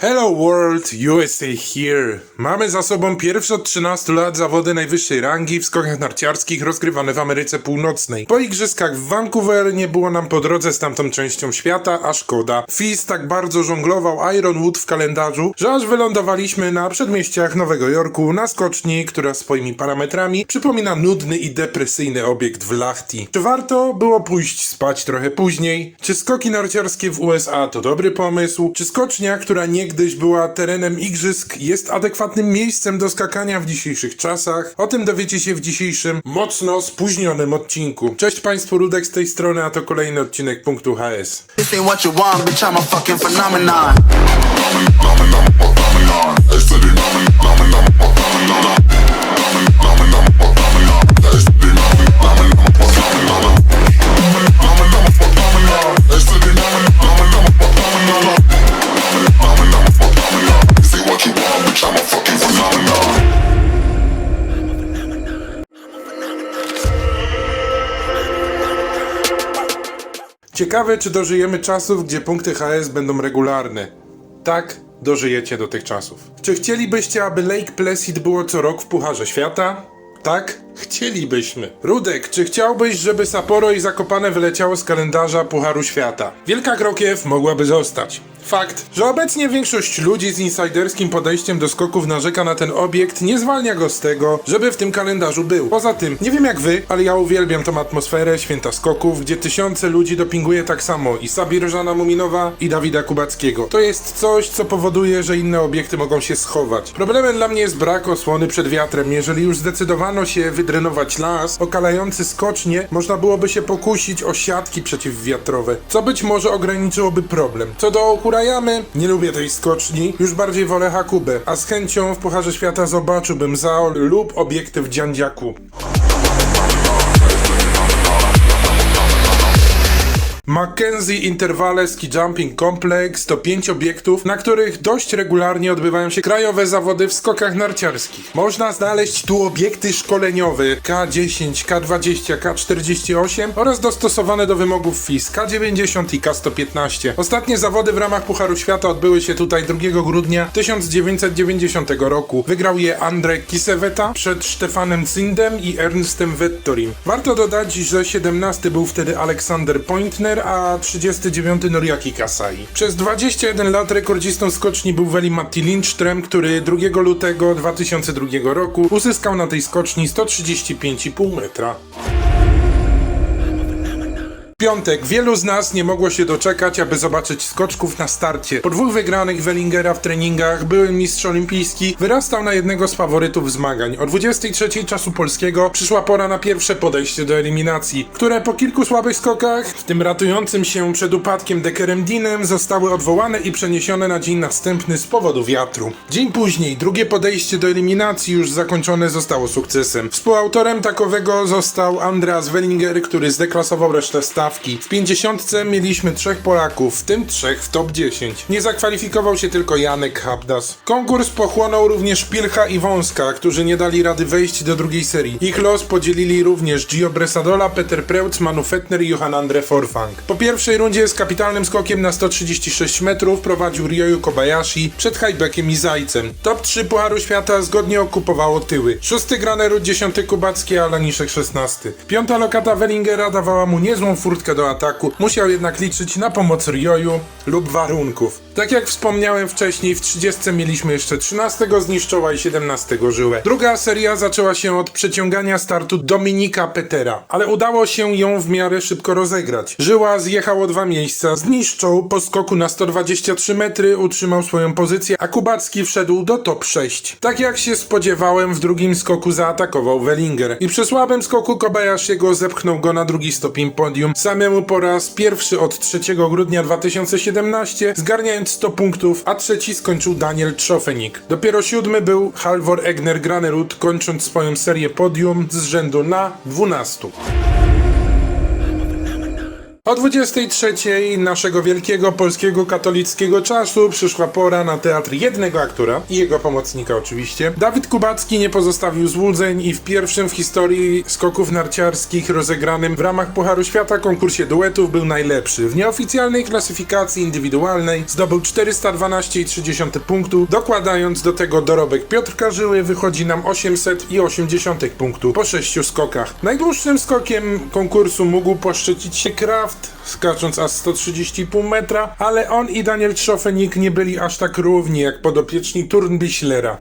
Hello World, USA here. Mamy za sobą pierwsze od 13 lat zawody najwyższej rangi w skokach narciarskich rozgrywane w Ameryce Północnej. Po igrzyskach w Vancouver nie było nam po drodze z tamtą częścią świata, a szkoda. Fizz tak bardzo żonglował Ironwood w kalendarzu, że aż wylądowaliśmy na przedmieściach Nowego Jorku na skoczni, która swoimi parametrami przypomina nudny i depresyjny obiekt w Lahti. Czy warto było pójść spać trochę później? Czy skoki narciarskie w USA to dobry pomysł? Czy skocznia, która niegdyś była terenem igrzysk, jest adekwatnym miejscem do skakania w dzisiejszych czasach? O tym dowiecie się w dzisiejszym, mocno spóźnionym odcinku. Cześć Państwu, Rudek z tej strony, a to kolejny odcinek punktu HS. This ain't what you want, bitch. I'm a. Ciekawe, czy dożyjemy czasów, gdzie punkty HS będą regularne. Tak, dożyjecie do tych czasów. Czy chcielibyście, aby Lake Placid było co rok w Pucharze Świata? Tak, chcielibyśmy. Rudek, czy chciałbyś, żeby Sapporo i Zakopane wyleciało z kalendarza Pucharu Świata? Wielka Krokiew mogłaby zostać. Fakt, że obecnie większość ludzi z insiderskim podejściem do skoków narzeka na ten obiekt, nie zwalnia go z tego, żeby w tym kalendarzu był. Poza tym, nie wiem jak wy, ale ja uwielbiam tą atmosferę święta skoków, gdzie tysiące ludzi dopinguje tak samo i Sabir Żana Muminowa i Dawida Kubackiego. To jest coś, co powoduje, że inne obiekty mogą się schować. Problemem dla mnie jest brak osłony przed wiatrem. Jeżeli już zdecydowano się wydrenować las, okalający skocznie, można byłoby się pokusić o siatki przeciwwiatrowe, co być może ograniczyłoby problem. Co do Nie lubię tej skoczni, już bardziej wolę Hakubę, a z chęcią w Pucharze Świata zobaczyłbym Zaol lub obiekty w Dziandziaku. Mackenzie Intervale Ski Jumping Complex to pięć obiektów, na których dość regularnie odbywają się krajowe zawody w skokach narciarskich. Można znaleźć tu obiekty szkoleniowe K10, K20, K48 oraz dostosowane do wymogów FIS K90 i K115. Ostatnie zawody w ramach Pucharu Świata odbyły się tutaj 2 grudnia 1990 roku. Wygrał je Andrzej Kiseweta przed Stefanem Zindem i Ernstem Vettorim. Warto dodać, że 17 był wtedy Aleksander Pointner, a 39 Noriaki Kasai. Przez 21 lat rekordzistą skoczni był Veli Matti Lindström, który 2 lutego 2002 roku uzyskał na tej skoczni 135,5 metra. Piątek. Wielu z nas nie mogło się doczekać, aby zobaczyć skoczków na starcie. Po dwóch wygranych Wellingera w treningach były mistrz olimpijski wyrastał na jednego z faworytów zmagań. O 23 czasu polskiego przyszła pora na pierwsze podejście do eliminacji, które po kilku słabych skokach, w tym ratującym się przed upadkiem Deckerem Dinem, zostały odwołane i przeniesione na dzień następny z powodu wiatru. Dzień później drugie podejście do eliminacji już zakończone zostało sukcesem. Współautorem takowego został Andreas Wellinger, który zdeklasował resztę W 50 mieliśmy trzech Polaków, w tym trzech w top 10. Nie zakwalifikował się tylko Janek Habdas. Konkurs pochłonął również Pilcha i Wąska, którzy nie dali rady wejść do drugiej serii. Ich los podzielili również Gio Bresadola, Peter Preutz, Manu Fettner i Johan Andre Forfang. Po pierwszej rundzie z kapitalnym skokiem na 136 metrów prowadził Ryoyu Kobayashi przed Hajbekiem i Zajcem. Top 3 Pucharu Świata zgodnie okupowało tyły. Szósty Granerud, dziesiąty Kubacki, a Laniszek 16. Piąta lokata Wellingera dawała mu niezłą furtkę do ataku, musiał jednak liczyć na pomoc Ryoyu lub warunków. Tak jak wspomniałem wcześniej, w 30 mieliśmy jeszcze 13 zniszczoła i 17 żyłę. Druga seria zaczęła się od przeciągania startu Dominika Petera, ale udało się ją w miarę szybko rozegrać. Żyła zjechał o dwa miejsca, zniszczą po skoku na 123 metry, utrzymał swoją pozycję, a Kubacki wszedł do top 6. Tak jak się spodziewałem, w drugim skoku zaatakował Wellinger i przy słabym skoku Kobayashiego zepchnął go na drugi stopień podium, samemu po raz pierwszy od 3 grudnia 2017, zgarniając 100 punktów, a trzeci skończył Daniel Trzofenik. Dopiero siódmy był Halvor Egner Granerud, kończąc swoją serię podium z rzędu na 12. O 23 naszego wielkiego polskiego katolickiego czasu przyszła pora na teatr jednego aktora i jego pomocnika oczywiście. Dawid Kubacki nie pozostawił złudzeń i w pierwszym w historii skoków narciarskich rozegranym w ramach Pucharu Świata konkursie duetów był najlepszy. W nieoficjalnej klasyfikacji indywidualnej zdobył 412,3 punktu, dokładając do tego dorobek Piotrka Żyły wychodzi nam 800,8 punktu po 6 skokach. Najdłuższym skokiem konkursu mógł poszczycić się Kraft, skacząc aż 130,5 metra, ale on i Daniel Trzofenik nie byli aż tak równi jak podopieczni Turnbischlera.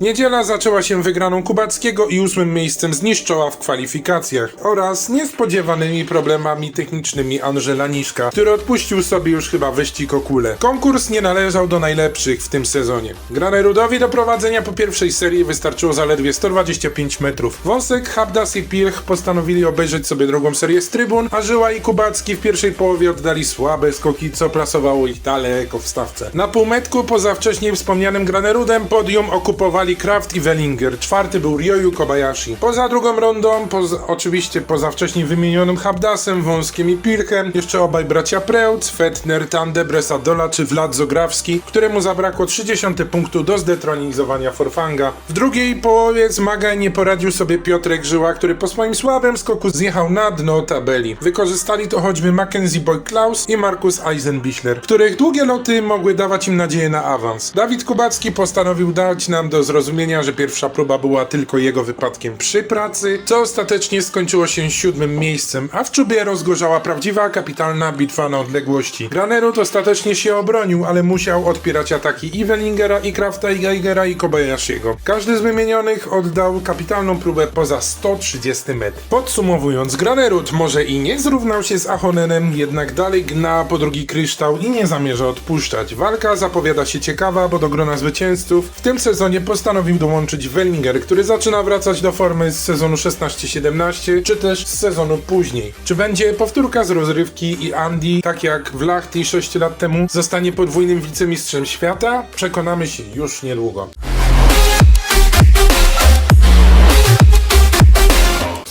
Niedziela zaczęła się wygraną Kubackiego i ósmym miejscem zniszczoła w kwalifikacjach oraz niespodziewanymi problemami technicznymi Angela Niszka, który odpuścił sobie już chyba wyścig o kulę. Konkurs nie należał do najlepszych w tym sezonie. Granerudowi do prowadzenia po pierwszej serii wystarczyło zaledwie 125 metrów. Wąsek, Habdas i Pilch postanowili obejrzeć sobie drugą serię z trybun, a Żyła i Kubacki w pierwszej połowie oddali słabe skoki, co plasowało ich daleko w stawce. Na półmetku poza wcześniej wspomnianym Granerudem podium okupowali Kraft i Wellinger, czwarty był Ryoyu Kobayashi. Poza drugą rundą, poza, oczywiście poza wcześniej wymienionym Habdasem, Wąskiem i Pilchem, jeszcze obaj bracia Preutz, Fettner, Tande, Bresadola czy Vlad Zograwski, któremu zabrakło 30 punktu do zdetronizowania Forfanga. W drugiej połowie zmagań nie poradził sobie Piotrek Żyła, który po swoim słabym skoku zjechał na dno tabeli. Wykorzystali to choćby Mackenzie Boy Klaus i Markus Eisenbichler, których długie loty mogły dawać im nadzieję na awans. Dawid Kubacki postanowił dać nam do zrozumienia, że pierwsza próba była tylko jego wypadkiem przy pracy, co ostatecznie skończyło się siódmym miejscem, a w czubie rozgorzała prawdziwa kapitalna bitwa na odległości. Granerud ostatecznie się obronił, ale musiał odpierać ataki i Wellingera, i Krafta, i Geigera, i Kobayashiego. Każdy z wymienionych oddał kapitalną próbę poza 130 metr. Podsumowując, Granerud może i nie zrównał się z Ahonenem, jednak dalej gna po drugi kryształ i nie zamierza odpuszczać. Walka zapowiada się ciekawa, bo do grona zwycięzców w tym sezonie postanowił dołączyć Wellinger, który zaczyna wracać do formy z sezonu 16-17, czy też z sezonu później. Czy będzie powtórka z rozrywki i Andy, tak jak w Lahti 6 lat temu, zostanie podwójnym wicemistrzem świata? Przekonamy się już niedługo.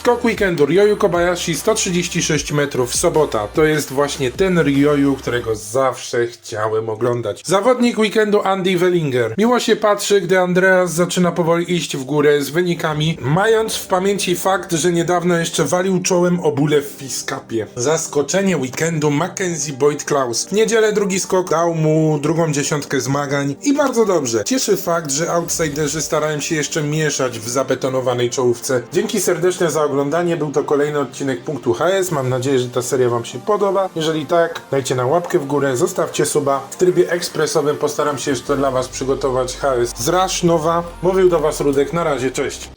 Skok weekendu Ryoyu Kobayashi 136 metrów, sobota. To jest właśnie ten Ryoyu, którego zawsze chciałem oglądać. Zawodnik weekendu Andy Wellinger. Miło się patrzy, gdy Andreas zaczyna powoli iść w górę z wynikami, mając w pamięci fakt, że niedawno jeszcze walił czołem o bóle w Fiskapie. Zaskoczenie weekendu Mackenzie Boyd Klaus. W niedzielę drugi skok dał mu drugą dziesiątkę zmagań i bardzo dobrze. Cieszy fakt, że outsiderzy starają się jeszcze mieszać w zabetonowanej czołówce. Dzięki serdeczne za oglądanie. Był to kolejny odcinek punktu HS. Mam nadzieję, że ta seria Wam się podoba. Jeżeli tak, dajcie na łapkę w górę, zostawcie suba. W trybie ekspresowym postaram się jeszcze dla Was przygotować HS z Rush Nowa. Mówił do Was Rudek. Na razie, cześć.